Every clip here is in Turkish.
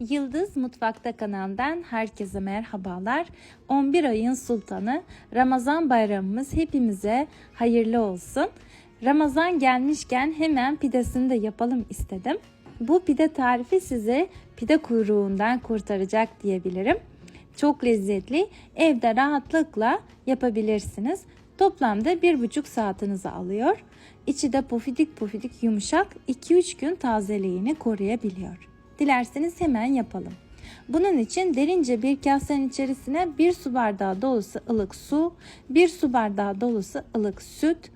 Yıldız Mutfakta kanalından herkese merhabalar. 11 ayın sultanı Ramazan bayramımız hepimize hayırlı olsun. Ramazan gelmişken hemen pidesini de yapalım istedim. Bu pide tarifi size pide kuyruğundan kurtaracak diyebilirim. Çok lezzetli, evde rahatlıkla yapabilirsiniz. Toplamda 1,5 saatinizi alıyor. İçi de pufidik pufidik yumuşak 2-3 gün tazeliğini koruyabiliyor. Dilerseniz hemen yapalım. Bunun için derince bir kasenin içerisine 1 su bardağı dolusu ılık su, 1 su bardağı dolusu ılık süt,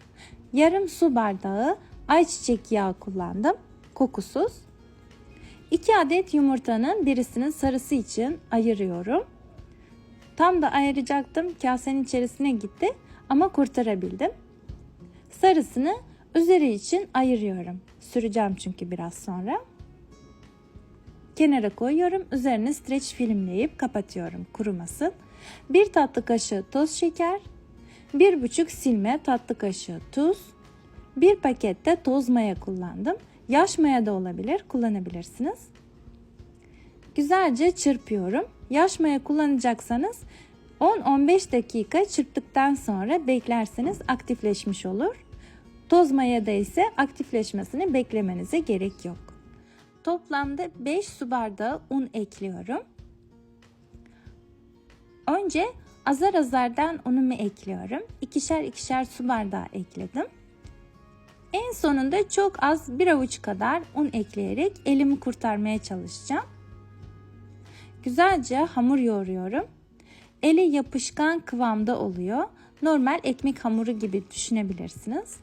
yarım su bardağı ayçiçek yağı kullandım. Kokusuz. 2 adet yumurtanın birisinin sarısı için ayırıyorum. Tam da ayıracaktım. Kasenin içerisine gitti ama kurtarabildim. Sarısını üzeri için ayırıyorum. Süreceğim çünkü biraz sonra. Kenara koyuyorum. Üzerine streç filmleyip kapatıyorum kurumasın. Bir tatlı kaşığı toz şeker, bir buçuk silme tatlı kaşığı tuz, bir pakette toz maya kullandım. Yaş maya da olabilir, kullanabilirsiniz. Güzelce çırpıyorum. Yaş maya kullanacaksanız 10-15 dakika çırptıktan sonra beklerseniz aktifleşmiş olur. Toz mayada ise aktifleşmesini beklemenize gerek yok. Toplamda 5 su bardağı un ekliyorum. Önce azar azardan unumu ekliyorum. İkişer ikişer su bardağı ekledim. En sonunda çok az bir avuç kadar un ekleyerek elimi kurtarmaya çalışacağım. Güzelce hamur yoğuruyorum. Eli yapışkan kıvamda oluyor. Normal ekmek hamuru gibi düşünebilirsiniz.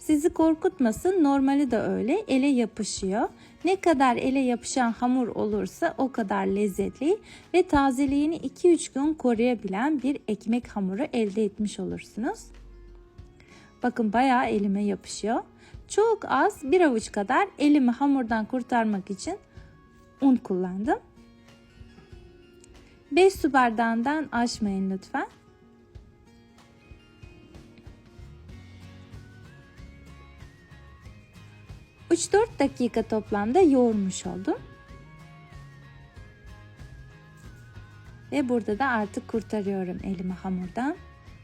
Sizi korkutmasın normali de öyle ele yapışıyor. Ne kadar ele yapışan hamur olursa o kadar lezzetli ve tazeliğini 2-3 gün koruyabilen bir ekmek hamuru elde etmiş olursunuz. Bakın bayağı elime yapışıyor. Çok az bir avuç kadar elimi hamurdan kurtarmak için un kullandım. 5 su bardağından aşmayın lütfen. Üç dört dakika toplamda yoğurmuş oldum. Ve burada da artık kurtarıyorum elimi hamurdan.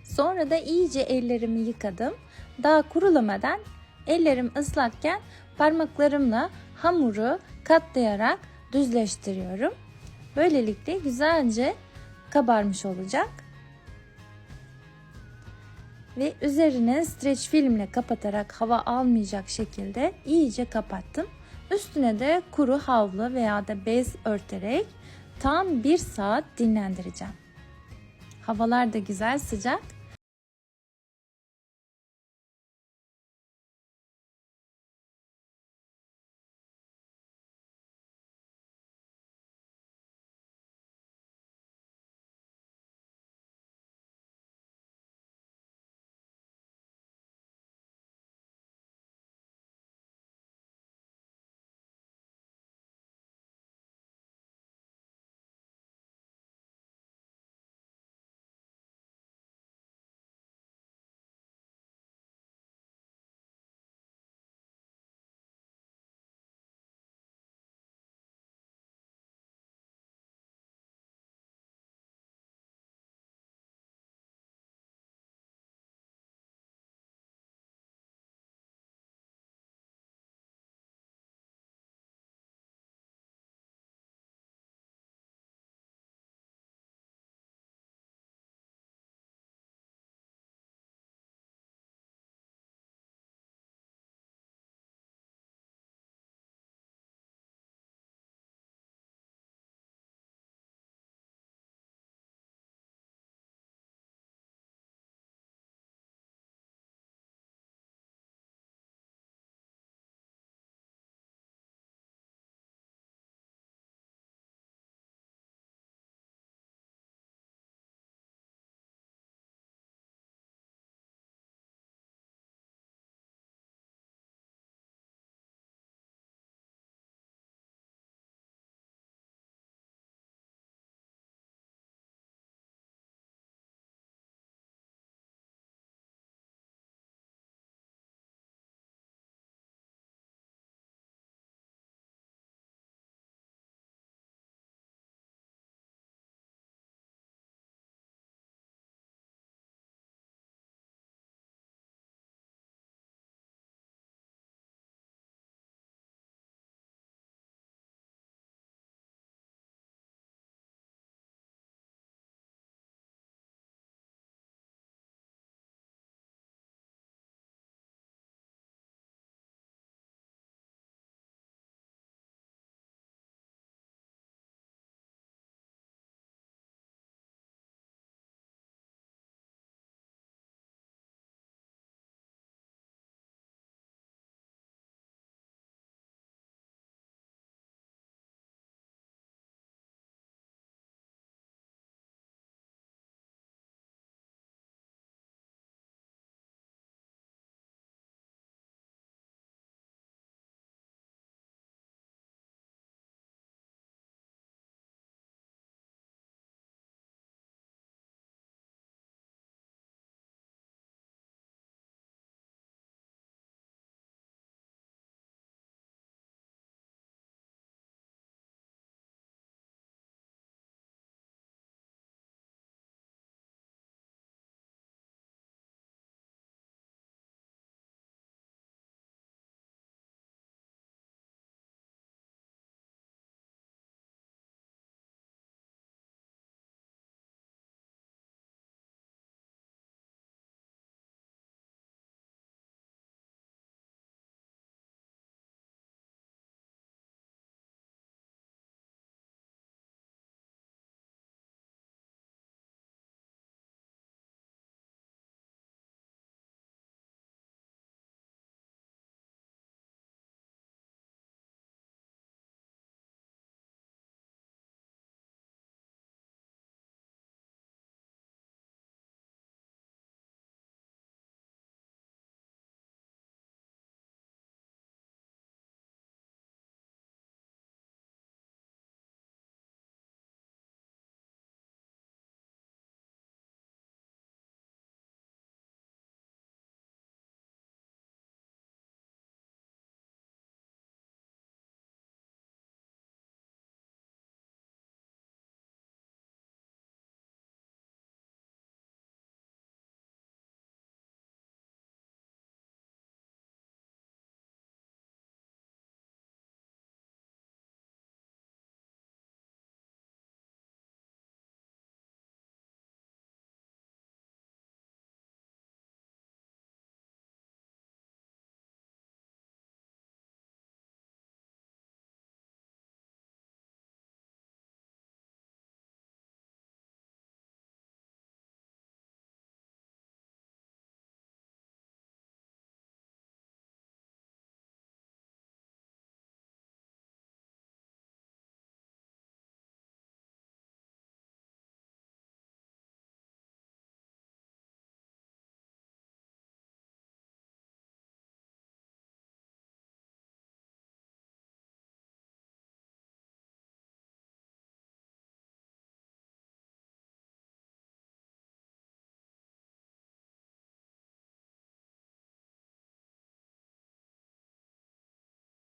Sonra da iyice ellerimi yıkadım. Daha kurulamadan ellerim ıslakken parmaklarımla hamuru katlayarak düzleştiriyorum. Böylelikle güzelce kabarmış olacak. Ve üzerine streç filmle kapatarak hava almayacak şekilde iyice kapattım. Üstüne de kuru havlu veya da bez örterek tam bir saat dinlendireceğim. Havalar da güzel sıcak.